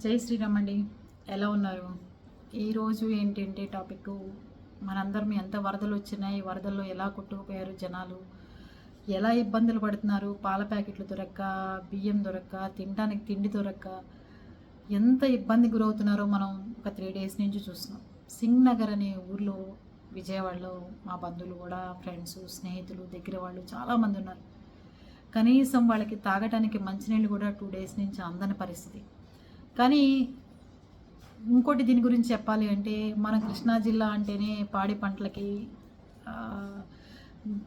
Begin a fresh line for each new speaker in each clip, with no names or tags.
జై శ్రీరామ్ అండి ఎలా ఉన్నారు? ఈరోజు ఏంటంటే టాపిక్ మనందరం ఎంత వరదలు వచ్చినాయి వరదల్లో ఎలా కొట్టుకుపోయారు జనాలు? ఎలా ఇబ్బందులు పడుతున్నారు? పాల ప్యాకెట్లు దొరక్క బియ్యం దొరక్క తినడానికి తిండి దొరక్క ఎంత ఇబ్బంది గురవుతున్నారో మనం ఒక త్రీ డేస్ నుంచి చూస్తున్నాం. సింగ్ నగర్ అనే ఊర్లో విజయవాడలో మా బంధువులు కూడా ఫ్రెండ్స్ స్నేహితులు దగ్గర వాళ్ళు చాలామంది ఉన్నారు. కనీసం వాళ్ళకి తాగటానికి మంచినీళ్ళు కూడా టూ డేస్ నుంచి అందని పరిస్థితి. కానీ ఇంకోటి దీని గురించి చెప్పాలి అంటే మన కృష్ణా జిల్లా అంటేనే పాడి పంటలకి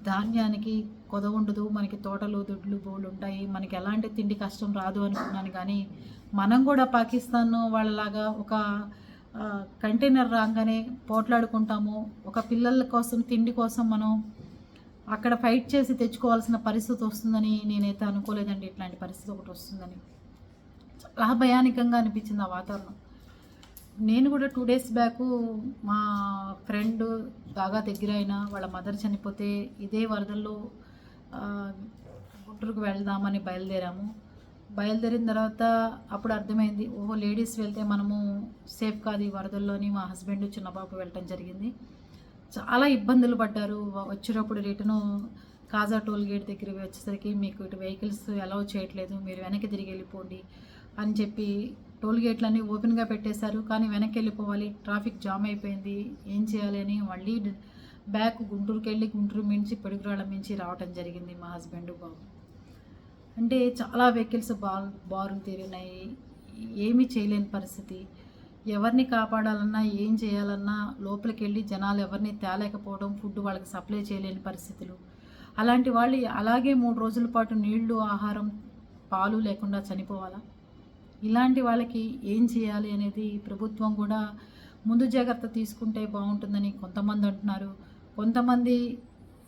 ధాన్యానికి కొద ఉండదు. మనకి తోటలు దొడ్లు బోళ్ళు ఉంటాయి. మనకి ఎలాంటి తిండి కష్టం రాదు అనుకున్నాను కానీ మనం కూడా పాకిస్తాన్ వాళ్ళలాగా ఒక కంటైనర్ రాగానే పోట్లాడుకుంటాము. ఒక పిల్లల కోసం తిండి కోసం మనం అక్కడ ఫైట్ చేసి తెచ్చుకోవాల్సిన పరిస్థితి వస్తుందని నేనైతే అనుకోలేదండి. ఇట్లాంటి పరిస్థితి ఒకటి వస్తుందని. చాలా భయానికంగా అనిపించింది ఆ వాతావరణం. నేను కూడా టూ డేస్ బ్యాక్ మా ఫ్రెండ్ బాగా దగ్గర అయిన వాళ్ళ మదర్ చనిపోతే ఇదే వరదల్లో గుంటూరుకు వెళ్దామని బయలుదేరాము. బయలుదేరిన తర్వాత అప్పుడు అర్థమైంది ఓహో లేడీస్ వెళ్తే మనము సేఫ్ కాదు ఈ వరదల్లోని మా హస్బెండ్ చిన్నబాబు వెళ్ళటం జరిగింది. చాలా ఇబ్బందులు పడ్డారు. వచ్చేటప్పుడు రిటర్ను కాజా టోల్ గేట్ దగ్గరికి వచ్చేసరికి మీకు ఇటు వెహికల్స్ అలౌ చేయట్లేదు మీరు వెనక్కి తిరిగి వెళ్ళిపోండి అని చెప్పి టోల్ గేట్లన్నీ ఓపెన్గా పెట్టేశారు. కానీ వెనక్కి వెళ్ళిపోవాలి ట్రాఫిక్ జామ్ అయిపోయింది. ఏం చేయాలి అని మళ్ళీ బ్యాక్ గుంటూరుకి వెళ్ళి గుంటూరు మించి పెడుగురాళ్ళ మించి రావటం జరిగింది మా హస్బెండ్ బాబు. అంటే చాలా వెహికల్స్ బా బారులు తీరినాయి. ఏమీ చేయలేని పరిస్థితి. ఎవరిని కాపాడాలన్నా ఏం చేయాలన్నా లోపలికి వెళ్ళి జనాలు ఎవరిని తేలేకపోవడం ఫుడ్ వాళ్ళకి సప్లై చేయలేని పరిస్థితులు. అలాంటి వాళ్ళు అలాగే మూడు రోజుల పాటు నీళ్ళు ఆహారం పాలు లేకుండా చనిపోవాలా? ఇలాంటి వాళ్ళకి ఏం చేయాలి అనేది ప్రభుత్వం కూడా ముందు జాగ్రత్త తీసుకుంటే బాగుంటుందని కొంతమంది అంటున్నారు. కొంతమంది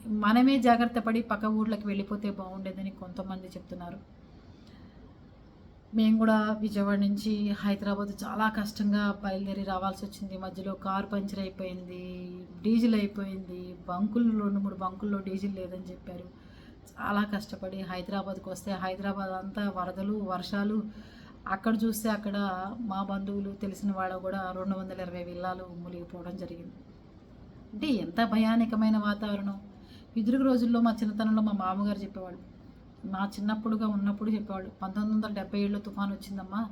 మనమే జాగ్రత్త పడి పక్క ఊర్లకు వెళ్ళిపోతే బాగుండేదని కొంతమంది చెప్తున్నారు. మేము కూడా విజయవాడ నుంచి హైదరాబాద్ చాలా కష్టంగా బయలుదేరి రావాల్సి వచ్చింది. మధ్యలో కార్ పంచర్ అయిపోయింది డీజిల్ అయిపోయింది. బంకులు రెండు మూడు బంకుల్లో డీజిల్ లేదని చెప్పారు. చాలా కష్టపడి హైదరాబాద్కి వస్తే హైదరాబాద్ అంతా వరదలు వర్షాలు అక్కడ చూస్తే అక్కడ మా బంధువులు తెలిసిన వాళ్ళ కూడా రెండు వందల ఇరవై విల్లాలు మునిగిపోవడం జరిగింది. అంటే ఎంత భయానకమైన వాతావరణం. ఎదురుగు రోజుల్లో మా చిన్నతనంలో మా మామగారు చెప్పేవాళ్ళు. మా చిన్నప్పుడుగా ఉన్నప్పుడు చెప్పేవాళ్ళు పంతొమ్మిది వందల డెబ్బై ఏడులో తుఫాన్ వచ్చిందమ్మా.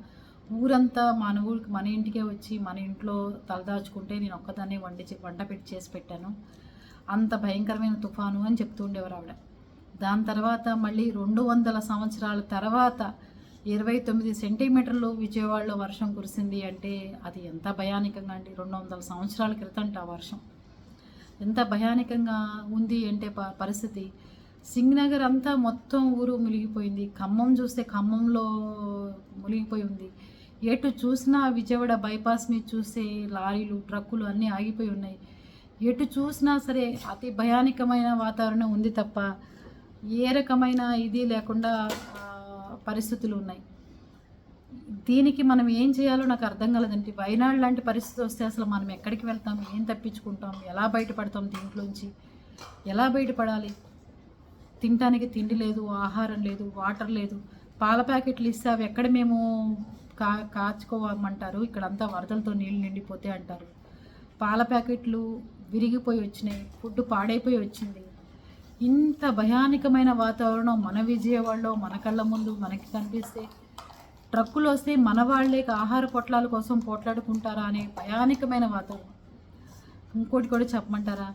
ఊరంతా మన ఊరికి మన ఇంటికే వచ్చి మన ఇంట్లో తలదాచుకుంటే నేను ఒక్కదాన్ని వండి చే- వంట పెట్టి చేసి పెట్టాను. అంత భయంకరమైన తుఫాను అని చెప్తూ ఉండేవారు ఆవిడ. దాని తర్వాత మళ్ళీ రెండు వందల సంవత్సరాల తర్వాత ఇరవై తొమ్మిది సెంటీమీటర్లు విజయవాడలో వర్షం కురిసింది అంటే అది ఎంత భయానకంగా అండి. రెండు వందల సంవత్సరాల క్రితంట ఆ వర్షం. ఎంత భయానకంగా ఉంది అంటే ప పరిస్థితి. సింగనగర్ అంతా మొత్తం ఊరు మునిగిపోయింది. ఖమ్మం చూస్తే ఖమ్మంలో మునిగిపోయి ఉంది. ఎటు చూసినా విజయవాడ బైపాస్ మీద చూస్తే లారీలు ట్రక్కులు అన్నీ ఆగిపోయి ఉన్నాయి. ఎటు చూసినా సరే అతి భయానకమైన వాతావరణం ఉంది తప్ప ఏ రకమైన ఇది లేకుండా పరిస్థితులు ఉన్నాయి దీనికి మనం ఏం చేయాలో నాకు అర్థం కాలేదండి. వైనాడు లాంటి పరిస్థితి వస్తే అసలు మనం ఎక్కడికి వెళ్తాం? ఏం తప్పించుకుంటాం? ఎలా బయటపడతాం దీంట్లోంచి? ఎలా బయటపడాలి? తినటానికి తిండి లేదు ఆహారం లేదు వాటర్ లేదు. పాల ప్యాకెట్లు ఇస్తే అవి ఎక్కడ మేము కా కాచుకోవమంటారు ఇక్కడంతా వరదలతో నీళ్ళు నిండిపోతే అంటారు. పాల ప్యాకెట్లు విరిగిపోయి వచ్చినాయి. ఫుడ్ పాడైపోయి వచ్చింది. ఇంత భయానకమైన వాతావరణం మన విజయవాడలో మన కళ్ళ ముందు మనకి కనిపిస్తే ట్రక్కులు వస్తే మన వాళ్ళే ఆహార పొట్లాల కోసం పోట్లాడుకుంటారా అనే భయానకమైన వాతావరణం. ఇంకోటి కూడా చెప్పమంటారా?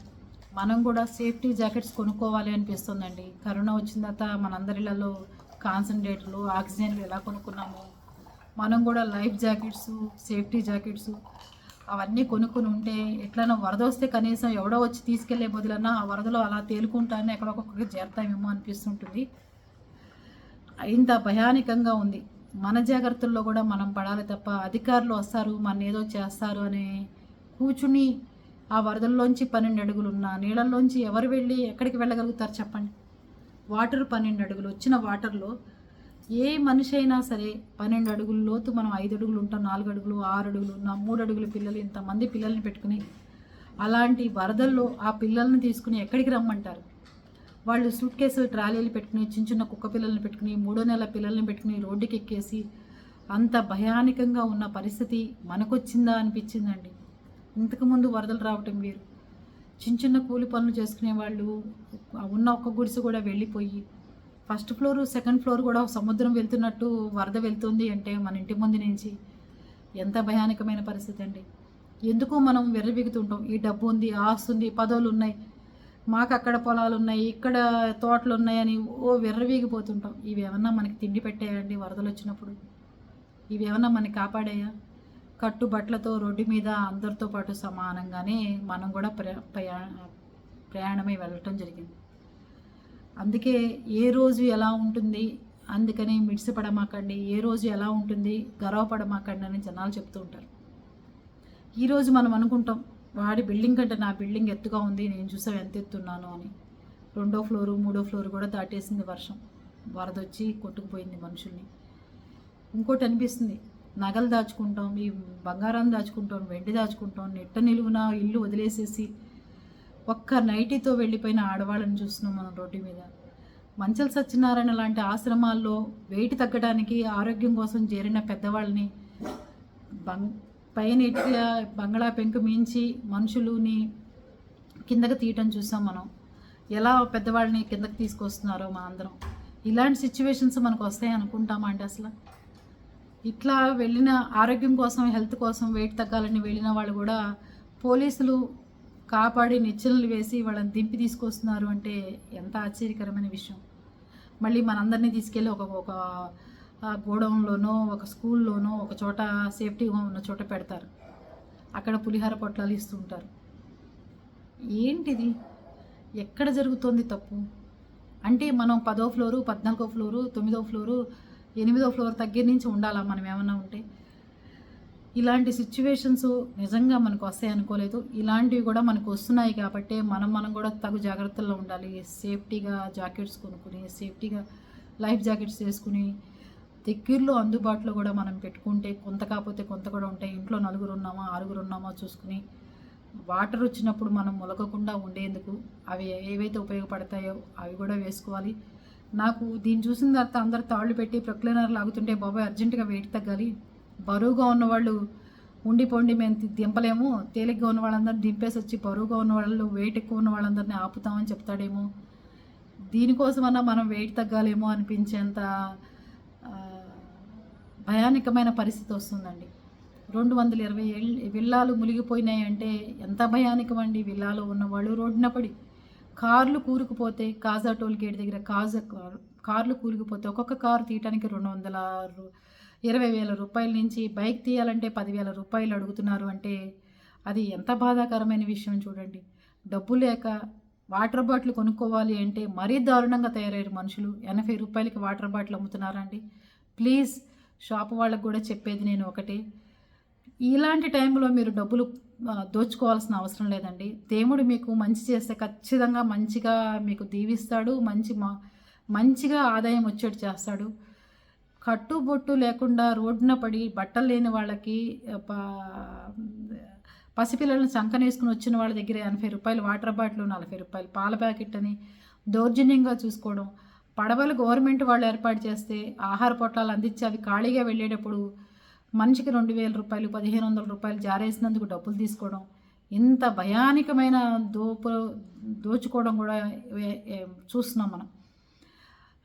మనం కూడా సేఫ్టీ జాకెట్స్ కొనుక్కోవాలి అనిపిస్తుందండి. కరోనా వచ్చిన తర్వాత మనందరిలలో కాన్సన్ట్రేటర్లు ఆక్సిజన్లు ఎలా కొనుక్కున్నాము మనం కూడా లైఫ్ జాకెట్స్ సేఫ్టీ జాకెట్స్ అవన్నీ కొనుక్కుని ఉంటే ఎట్లైనా వరద వస్తే కనీసం ఎవడో వచ్చి తీసుకెళ్ళే బదులన్నా ఆ వరదలో అలా తేలుకుంటానే ఎక్కడొక్కొక్కరికి చేరతామేమో అనిపిస్తుంటుంది. ఇంత భయానికంగా ఉంది. మన జాగ్రత్తల్లో కూడా మనం పడాలి తప్ప అధికారులు వస్తారు మన ఏదో చేస్తారు అని కూర్చుని ఆ వరదల్లోంచి పన్నెండు అడుగులు ఉన్న నీళ్ళల్లోంచి ఎవరు వెళ్ళి ఎక్కడికి వెళ్ళగలుగుతారు చెప్పండి? వాటర్ పన్నెండు అడుగులు. వచ్చిన వాటర్లో ఏ మనిషి అయినా సరే పన్నెండు అడుగుల లోతు మనం ఐదు అడుగులు ఉంటాం నాలుగు అడుగులు ఆరు అడుగులు నా మూడు అడుగుల పిల్లలు ఇంతమంది పిల్లల్ని పెట్టుకుని అలాంటి వరదల్లో ఆ పిల్లల్ని తీసుకుని ఎక్కడికి రమ్మంటారు? వాళ్ళు సూట్ కేసు ట్రాలీలు పెట్టుకుని చిన్న చిన్న కుక్క పిల్లల్ని పెట్టుకుని మూడో నెల పిల్లల్ని పెట్టుకుని రోడ్డుకి ఎక్కేసి అంత భయానకంగా ఉన్న పరిస్థితి మనకొచ్చిందా అనిపించిందండి? ఇంతకుముందు వరదలు రావటం వేరు. చిన్న చిన్న కూలి పనులు చేసుకునే వాళ్ళు ఉన్న ఒక్క గుడిసె కూడా వెళ్ళిపోయి ఫస్ట్ ఫ్లోర్ సెకండ్ ఫ్లోర్ కూడా సముద్రం వెళ్తున్నట్టు వరద వెళ్తుంది అంటే మన ఇంటి ముందు నుంచి ఎంత భయానకమైన పరిస్థితి అండి. ఎందుకు మనం వెర్రబిగుతుంటాం ఈ డబ్బు ఉంది ఆస్తి ఉంది పదవులు ఉన్నాయి మాకు అక్కడ పొలాలు ఉన్నాయి ఇక్కడ తోటలు ఉన్నాయని ఓ వెర్రవీగిపోతుంటాం. ఇవి ఏమన్నా మనకి తిండి పెట్టాయండి వరదలు వచ్చినప్పుడు? ఇవి ఏమన్నా మనకి కాపాడాయా? కట్టు బట్టలతో రోడ్డు మీద అందరితో పాటు సమానంగానే మనం కూడా ప్రయా ప్రయా- ప్రయాణమై వెళ్ళటం జరిగింది. అందుకే ఏ రోజు ఎలా ఉంటుంది అందుకని మిడిసిపడమాకండి ఏ రోజు ఎలా ఉంటుంది గర్వపడమాకండి అని జనాలు చెప్తూ ఉంటారు. ఈరోజు మనం అనుకుంటాం వాడి బిల్డింగ్ కంటే నా బిల్డింగ్ ఎత్తుగా ఉంది నేను చూసావు ఎంత ఎత్తున్నాను అని. రెండో ఫ్లోరు మూడో ఫ్లోర్ కూడా దాటేసింది వర్షం. వరద వచ్చి కొట్టుకుపోయింది మనుషుల్ని. ఇంకోటి అనిపిస్తుంది నగలు దాచుకుంటాం ఈ బంగారం దాచుకుంటాం వెండి దాచుకుంటాం నెట్ట నిలువున ఇల్లు వదిలేసేసి ఒక్క నైటీతో వెళ్ళిపోయిన ఆడవాళ్ళని చూస్తున్నాం మనం రోడ్డు మీద. మంచల సత్యనారాయణ లాంటి ఆశ్రమాల్లో వెయిట్ తగ్గడానికి ఆరోగ్యం కోసం చేరిన పెద్దవాళ్ళని బంగ్ పైన ఇట్లా బంగ్లా పెంకు మించి మనుషులుని కిందకి తీయటం చూసాం మనం. ఎలా పెద్దవాళ్ళని కిందకి తీసుకొస్తున్నారో మా అందరం ఇలాంటి సిచ్యువేషన్స్ మనకు వస్తాయి అనుకుంటామా అండి అసలు? ఇట్లా వెళ్ళిన ఆరోగ్యం కోసం హెల్త్ కోసం వెయిట్ తగ్గాలని వెళ్ళిన వాళ్ళు కూడా పోలీసులు కాపాడి నిచ్చెనలు వేసి వాళ్ళని దింపి తీసుకొస్తున్నారు అంటే ఎంత ఆశ్చర్యకరమైన విషయం. మళ్ళీ మనందరినీ తీసుకెళ్ళి ఒక ఒక గోడౌన్లోనో ఒక స్కూల్లోనో ఒక చోట సేఫ్టీగా ఉన్న చోట పెడతారు. అక్కడ పులిహార పొట్లాలు ఇస్తుంటారు ఏంటిది? ఎక్కడ జరుగుతోంది తప్పు? అంటే మనం పదో ఫ్లోరు పద్నాలుగో ఫ్లోరు తొమ్మిదో ఫ్లోరు ఎనిమిదో ఫ్లోర్ దగ్గర నుంచి ఉండాలా? మనం ఏమన్నా ఉంటే ఇలాంటి సిచ్యువేషన్స్ నిజంగా మనకు వస్తాయి అనుకోలేదు. ఇలాంటివి కూడా మనకు వస్తున్నాయి కాబట్టి మనం మనం కూడా తగు జాగ్రత్తల్లో ఉండాలి. సేఫ్టీగా జాకెట్స్ కొనుక్కుని సేఫ్టీగా లైఫ్ జాకెట్స్ వేసుకుని దగ్గరలో అందుబాటులో కూడా మనం పెట్టుకుంటే కొంత కాకపోతే కొంత కూడా ఉంటాయి. ఇంట్లో నలుగురు ఉన్నామా ఆరుగురు ఉన్నామా చూసుకుని వాటర్ వచ్చినప్పుడు మనం మొలకకుండా ఉండేందుకు అవి ఏవైతే ఉపయోగపడతాయో అవి కూడా వేసుకోవాలి. నాకు దీన్ని చూసిన తర్వాత అందరు తాళ్ళు పెట్టి ప్రొక్లైనర్ లాగుతుంటే బాబాయ్ అర్జెంటుగా వెయిట్ తగ్గాలి. బరువుగా ఉన్నవాళ్ళు ఉండిపోండి మేము దింపలేము. తేలిగ్గా ఉన్న వాళ్ళందరినీ దింపేసి వచ్చి బరువుగా ఉన్న వాళ్ళు వెయిట్ ఎక్కువ ఉన్న వాళ్ళందరినీ ఆపుతామని చెప్తాడేమో. దీనికోసమన్నా మనం వెయిట్ తగ్గాలేమో అనిపించేంత భయానకమైన పరిస్థితి వస్తుందండి. రెండు వందల ఇరవై ఏళ్ళు విల్లాలు మునిగిపోయినాయి అంటే ఎంత భయానకం అండి విల్లాలో ఉన్నవాళ్ళు రోడ్డున పడి కార్లు కూరుకుపోతే కాజా టోల్ గేట్ దగ్గర కాజా కార్లు కూరుకుపోతే ఒక్కొక్క కారు తీయటానికి రెండు వందల ఇరవై వేల రూపాయల నుంచి బైక్ తీయాలంటే పదివేల రూపాయలు అడుగుతున్నారు అంటే అది ఎంత బాధాకరమైన విషయం చూడండి. డబ్బు లేక వాటర్ బాటిల్ కొనుక్కోవాలి అంటే మరీ దారుణంగా తయారయ్యారు మనుషులు. ఎనభై రూపాయలకి వాటర్ బాటిల్ అమ్ముతున్నారండి ప్లీజ్ షాప్ వాళ్ళకు కూడా చెప్పేది నేను ఒకటే. ఇలాంటి టైంలో మీరు డబ్బులు దోచుకోవాల్సిన అవసరం లేదండి. దేవుడు మీకు మంచి చేస్తే ఖచ్చితంగా మంచిగా మీకు దీవిస్తాడు. మంచి మా మంచిగా ఆదాయం వచ్చేట్టు చేస్తాడు. కట్టుబొట్టు లేకుండా రోడ్డున పడి బట్టలు లేని వాళ్ళకి పసిపిల్లలను సంకనేసుకుని వచ్చిన వాళ్ళ దగ్గర ఎనభై రూపాయలు వాటర్ బాటిల్ నలభై రూపాయలు పాల ప్యాకెట్ అని దౌర్జన్యంగా చూసుకోవడం పడవలు గవర్నమెంట్ వాళ్ళు ఏర్పాటు చేస్తే ఆహార పొట్లాలు అందించి అవి ఖాళీగా వెళ్ళేటప్పుడు మనిషికి రెండు వేల రూపాయలు పదిహేను వందల రూపాయలు జారేసినందుకు డబ్బులు తీసుకోవడం ఇంత భయానికమైన దోపు దోచుకోవడం కూడా చూస్తున్నాం మనం.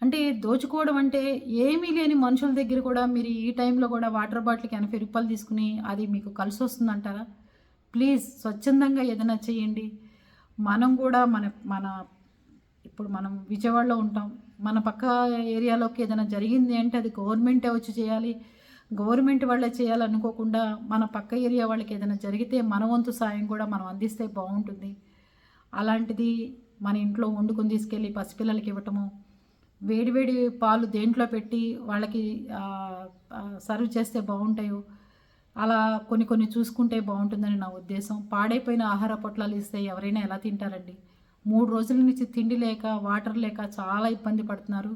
అంటే దోచుకోవడం అంటే ఏమీ లేని మనుషుల దగ్గర కూడా మీరు ఈ టైంలో కూడా వాటర్ బాటిల్కి ఎనభై రూపాయలు తీసుకుని అది మీకు కలిసి వస్తుందంటారా? ప్లీజ్ స్వచ్ఛందంగా ఏదైనా చేయండి. మనం కూడా మన మన ఇప్పుడు మనం విజయవాడలో ఉంటాం. మన పక్క ఏరియాలోకి ఏదైనా జరిగింది అంటే అది గవర్నమెంటే వచ్చి చేయాలి. గవర్నమెంట్ వాళ్ళే చేయాలనుకోకుండా మన పక్క ఏరియా వాళ్ళకి ఏదైనా జరిగితే మన వంతు సాయం కూడా మనం అందిస్తే బాగుంటుంది. అలాంటిది మన ఇంట్లో వండుకొని తీసుకెళ్ళి పసిపిల్లలకి ఇవ్వటము వేడివేడి పాలు దేంట్లో పెట్టి వాళ్ళకి సర్వ్ చేస్తే బాగుంటాయో అలా కొన్ని కొన్ని చూసుకుంటే బాగుంటుందని నా ఉద్దేశం. పాడైపోయిన ఆహార పొట్లాలు ఇస్తే ఎవరైనా ఎలా తింటారండి? మూడు రోజుల నుంచి తిండి లేక వాటర్ లేక చాలా ఇబ్బంది పడుతున్నారు.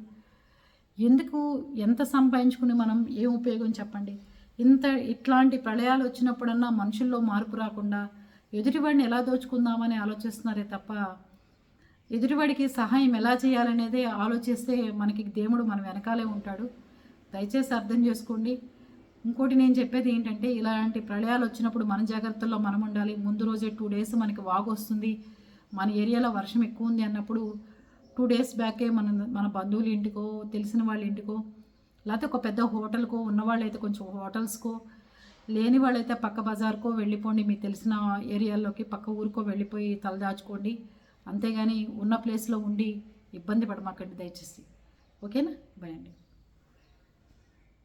ఎందుకు ఎంత సంపాదించుకుని మనం ఏం ఉపయోగం చెప్పండి? ఇంత ఇట్లాంటి ప్రళయాలు వచ్చినప్పుడన్నా మనుషుల్లో మార్పు రాకుండా ఎదుటివాడిని ఎలా దోచుకుందామని ఆలోచిస్తున్నారే తప్ప ఎదుటివాడికి సహాయం ఎలా చేయాలనేదే ఆలోచిస్తే మనకి దేవుడు మన వెనకాలే ఉంటాడు. దయచేసి అర్థం చేసుకోండి. ఇంకోటి నేను చెప్పేది ఏంటంటే ఇలాంటి ప్రళయాలు వచ్చినప్పుడు మన జాగ్రత్తల్లో మనం ఉండాలి. ముందు రోజే టూ డేస్ మనకి వాగు వస్తుంది. మన ఏరియాలో వర్షం ఎక్కువ ఉంది అన్నప్పుడు టూ డేస్ బ్యాకే మన మన బంధువుల ఇంటికో తెలిసిన వాళ్ళ ఇంటికో లేకపోతే ఒక పెద్ద హోటల్కో ఉన్నవాళ్ళైతే కొంచెం హోటల్స్కో లేని వాళ్ళైతే పక్క బజార్కో వెళ్ళిపోండి. మీకు తెలిసిన ఏరియాల్లోకి పక్క ఊరికో వెళ్ళిపోయి తలదాచుకోండి. అంతేగాని ఉన్న ప్లేస్లో ఉండి ఇబ్బంది పడమాకండి దయచేసి. ఓకేనా? బాయ్ అండి.